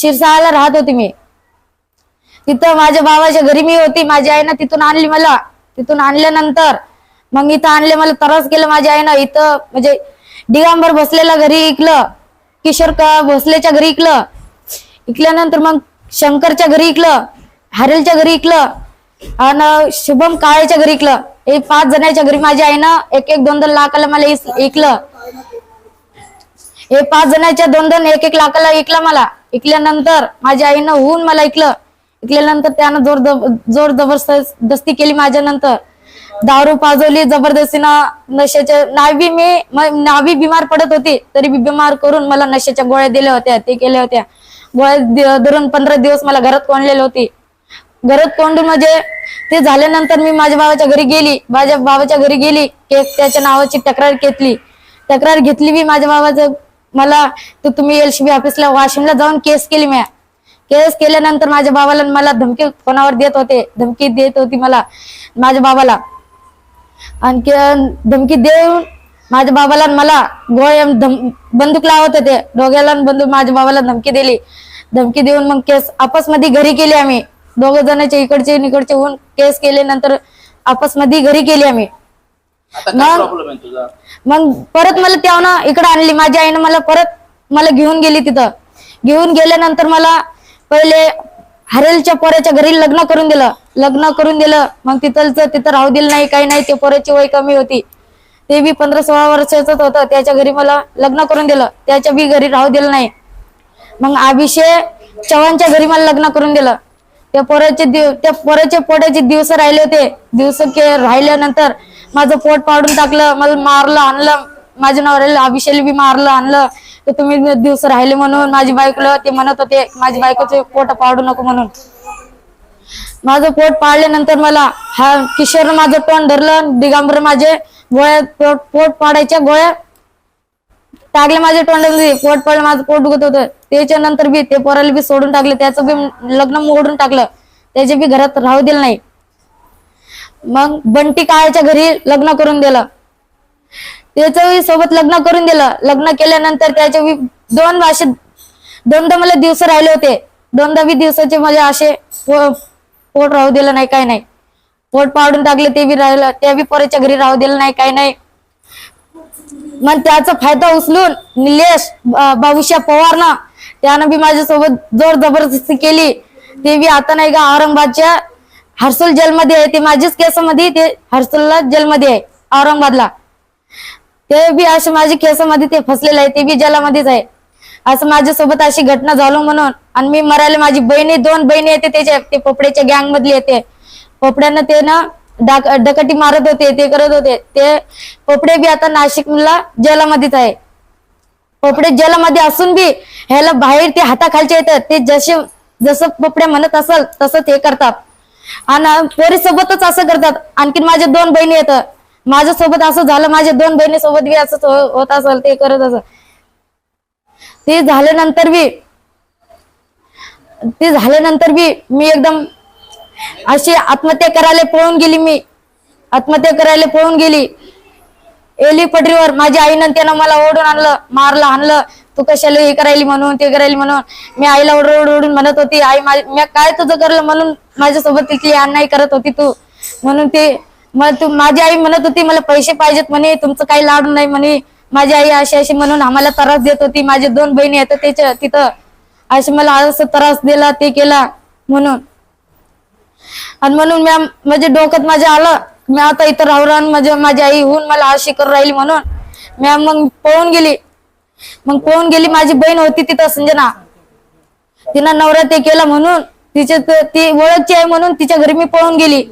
शिरसाळाला राहत होती मी. तिथं माझ्या भावाच्या घरी मी होती. माझी आईनं तिथून आणली मला. तिथून आणल्यानंतर मग इथं आणले मला. त्रास केलं माझ्या आईनं. इथं म्हणजे दिगंबर भोसलेला घरी इकलं. किशोर का भोसलेच्या घरी इकलं. इकल्यानंतर मग शंकरच्या घरी इकलं. हरेलच्या घरी इकलं. आणि शुभम काळेच्या घरी इकलं. हे पाच जणांच्या घरी माझ्या आईनं एक एक दोन दोन लाखाला मला इस- इकलं. हे पाच जणांच्या दोन दोन एक एक लाखाला ऐकला मला. ऐकल्यानंतर माझ्या आईनं होऊन मला ऐकलं. ऐकल्यानंतर त्यानं जोर जब- जोर जबरदस्ती केली माझ्या नंतर दारू पाजवली जबरदस्तीनं नशेच्या नावी मी नावी बिमार पडत होती तरी बी बिमार करून मला नशेच्या गोळ्या दिल्या होत्या ते केल्या होत्या. गोळ्या धरून पंधरा दिवस मला घरात कोंडलेली होती. घरात कोंडून म्हणजे ते झाल्यानंतर मी माझ्या भावाच्या घरी गेली. माझ्या भावाच्या घरी गेली त्याच्या नावाची तक्रार घेतली. तक्रार घेतली मी माझ्या भावाचं. मला तर तुम्ही एलसीबी ऑफिसला वाशिमला जाऊन केस केली मी केस केल्यानंतर माझ्या बाबाला मला धमकी फोनावर देत होते? धमकी देत होती मला माझ्या बाबाला आणखी धमकी देऊन माझ्या बाबाला मला गोळ्या धम बंदूक लावत होते. डोग्याला बंदूक माझ्या बाबाला धमकी दिली. धमकी देऊन मग केस आपसमध्ये घरी केली आम्ही. दोघ जणांचे इकडचे निकडचे इकडचे होऊन केस केले नंतर आपसमध्ये घरी केली आम्ही. आता काय मग- प्रॉब्लेम आहे तुझा? मग परत मला तेव्हा इकडे आणली. माझ्या आईनं मला परत मला घेऊन गेली तिथं. घेऊन गेल्यानंतर मला पहिले हरेलच्या पोराच्या घरी लग्न करून दिलं. लग्न करून दिलं. मग तिथलचं तिथं राहू दिलं नाही काही नाही. ते पोराची वय कमी होती. ते बी पंधरा सोळा वर्षाच होतं. त्याच्या घरी मला लग्न करून दिलं. त्याच्या बी घरी राहू दिलं नाही. मग अभिषेक चव्हाणच्या घरी मला लग्न करून दिलं. त्या पोराचे दिव त्या पोराचे पोटाचे दिवस राहिले होते. दिवस के राहिल्यानंतर माझं पोट पाडून टाकलं मला मारलं आणलं. माझ्या नवऱ्याला अभिषेक बी मारलं आणलं. तर तुम्ही दिवस राहिले म्हणून माझी बायकोला ते म्हणत होते माझी बायकोचे पोट पाडू नको म्हणून. माझं पोट पाडल्यानंतर मला हा किशोर माझं तोंड धरलं दिगंबर माझे गोळ्या पोट पोट पाडायच्या गोळ्या टाकले माझ्या तोंडामध्ये. पोट पडलं माझं पोट दुखत होतं. त्याच्या नंतर बी ते पोराला बी सोडून टाकलं त्याचं बी लग्न मोडून टाकलं. त्याचे बी घरात राहू दिलं नाही. मग बंटी काळाच्या घरी लग्न करून दिलं. त्याचं सोबत लग्न करून दिलं. लग्न केल्यानंतर त्याच्या दोन भाषेत दोनदा मला दिवस राहिले होते. दोनदा बी दिवसाचे माझे असे पोट राहू दिलं नाही काही नाही. पोट पाडून टाकले ते बी राहिलं. त्या बी पोराच्या घरी राहू दिलं नाही काही नाही. मग त्याचा फायदा उचलून निलेश अं, पवार पवारनं त्यानं बी माझ्यासोबत जोर जबरदस्ती केली. ते बी आता नाही का औरंगाबादच्या हर्सुल जेलमध्ये आहे ते माझ्याच केसामध्ये ते हर्सुलला जेलमध्ये आहे औरंगाबादला. ते बी असे माझ्या केसामध्ये ते फसलेलं आहे ते बी जेलामध्येच आहे. असं माझ्यासोबत अशी घटना झालो म्हणून आणि मी मरायला माझी बहिणी दोन बहिणी येते त्याच्या ते पोपड्याच्या गँग मधली येते. पोपड्यानं ते ना डाक डकटी मारत होते ते करत होते. ते पोपडे बी आता नाशिकला जेलामध्येच आहे. पोपडे जेलामध्ये असून बी ह्याला बाहेर ते हाताखालचे येतात. ते जसे जसं पोपड्या म्हणत असल तसं ते करतात. आणि पोरी सोबतच असं करतात. आणखीन माझ्या दोन बहिणी येतात माझ्या सोबत असं झालं माझ्या दोन बहिणी सोबत बी असंच हो-, होत असेल ते करत असं. ते झाल्यानंतर बी ते झाल्यानंतर बी मी एकदम अशी आत्महत्या करायला पळून गेली मी. आत्महत्या करायला पळून गेली. एली पटरीवर माझ्या आईनं त्यानं मला ओढून आणलं मारलं आणलं. तू कशाला हे करायली म्हणून ते करायली म्हणून? मी आईला ओढ ओढ म्हणत होती आई मी काय तुझं करलं म्हणून माझ्यासोबत तिथली अन्याय करत होती तू? म्हणून ते मग तू माझी आई म्हणत होती मला पैसे पाहिजेत म्हणे तुमचं काही लाडू नाही म्हणे. माझी आई अशी अशी म्हणून आम्हाला त्रास देत होती. माझे दोन बहिणी आहेत त्याच्या तिथं अशी मला असं त्रास दिला ते केला म्हणून. आणि म्हणून मी म्हणजे डोक्यात माझ्या आलं मी आता इथं राहू राहून म्हणजे माझी आई होऊन मला अशी करून राहिली म्हणून. मी मग पळून गेली. मग पळून गेली? माझी बहीण होती तिथं संजना. तिनं नवरा ते केलं म्हणून तिचे त- ओळखची आहे म्हणून तिच्या घरी मी पळून गेली.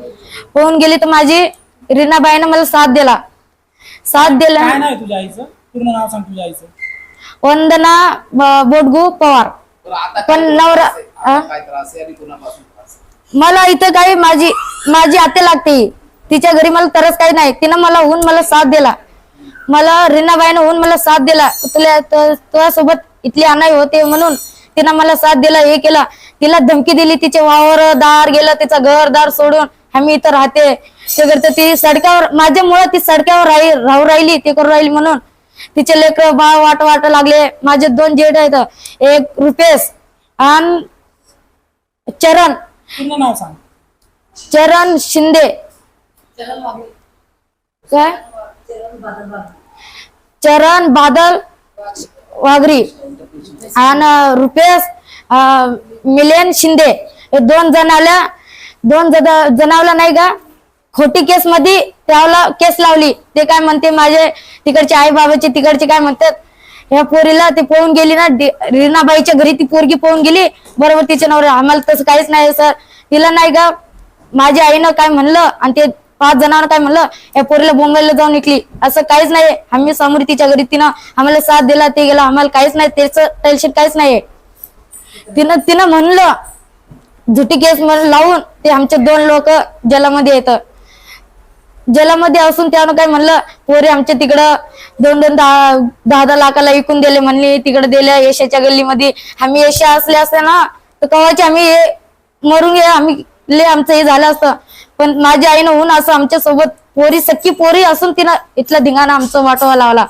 पळून गेली तर माझी रीनाबाईनं मला साथ दिला. साथ दिला काय नाही तुझ्या आईचं? पूर्ण नाव सांग तुझ्या आईचं. वंदना ब- बोडगू पवार. तर आता पण नवरा- त्रास आहे? आता? काय त्रास आहे आणि कुणापासून त्रास आहे? मला इथं काही माझी माझी आते लागते. तिच्या घरी मला तरच काही नाही. तिनं मला होऊन मला साथ दिला. मला रीनाबाईनं होऊन मला साथ दिला. तुला तुझ्यासोबत इथली अनाई होते म्हणून तिनं मला साथ दिला हे केला. तिला धमकी दिली तिचे वावर दार गेलं तिचं घर दार सोडून आम्ही इथं राहते. ते करते ती सडक्यावर माझ्यामुळे ती सडक्यावर राही राहू राहिली ते करू राहिली म्हणून. तिचे लेकर बाळ वाट वाट लागले. माझे दोन जेठ आहेत. एक रुपेश आणि चरण. पूर्ण नाव सांग. चरण शिंदे. काय? चरण बादल वाघरी आणि रुपेश मिलेन शिंदे. दोन जणाला दोन जणावला नाही का? खोटी केस मध्ये त्याला केस लावली. ते काय म्हणते माझे तिकडचे आई बाबाचे तिकडचे काय म्हणतात? या पोरीला ती पळून गेली ना रीनाबाईच्या घरी ती पोरगी पळून गेली. बरोबर तिच्या नवऱ्या आम्हाला तसं काहीच नाही सर. तिला नाही का माझ्या आईनं काय म्हणलं आणि ते पाच जणांना काय म्हणलं या पोरीला मुंबईला जाऊन विकली. असं काहीच नाही आम्ही समोर तिच्या घरी तिनं आम्हाला साथ दिला ते गेला. आम्हाला काहीच नाही त्याचं टेन्शन काहीच नाही तिनं तिनं म्हणलं झुटी केस म्हणून लावून ते आमचे दोन लोक जलामध्ये येत. जलामध्ये असून त्यानं काय म्हणलं पोरी आमच्या तिकडं दोन दोन दहा दहा दहा लाखाला विकून दिले म्हणले तिकडे दिल्या यशाच्या गल्लीमध्ये. आम्ही यशा असले असते ना तर कवाचे आम्ही हे मरून गे आम्ही लय आमचं हे झालं असतं. पण माझ्या आईनं होऊन असं आमच्यासोबत पोरी सख्खी पोरी असून तिनं इथला धिंगाणा आमचं वाटवा लावला.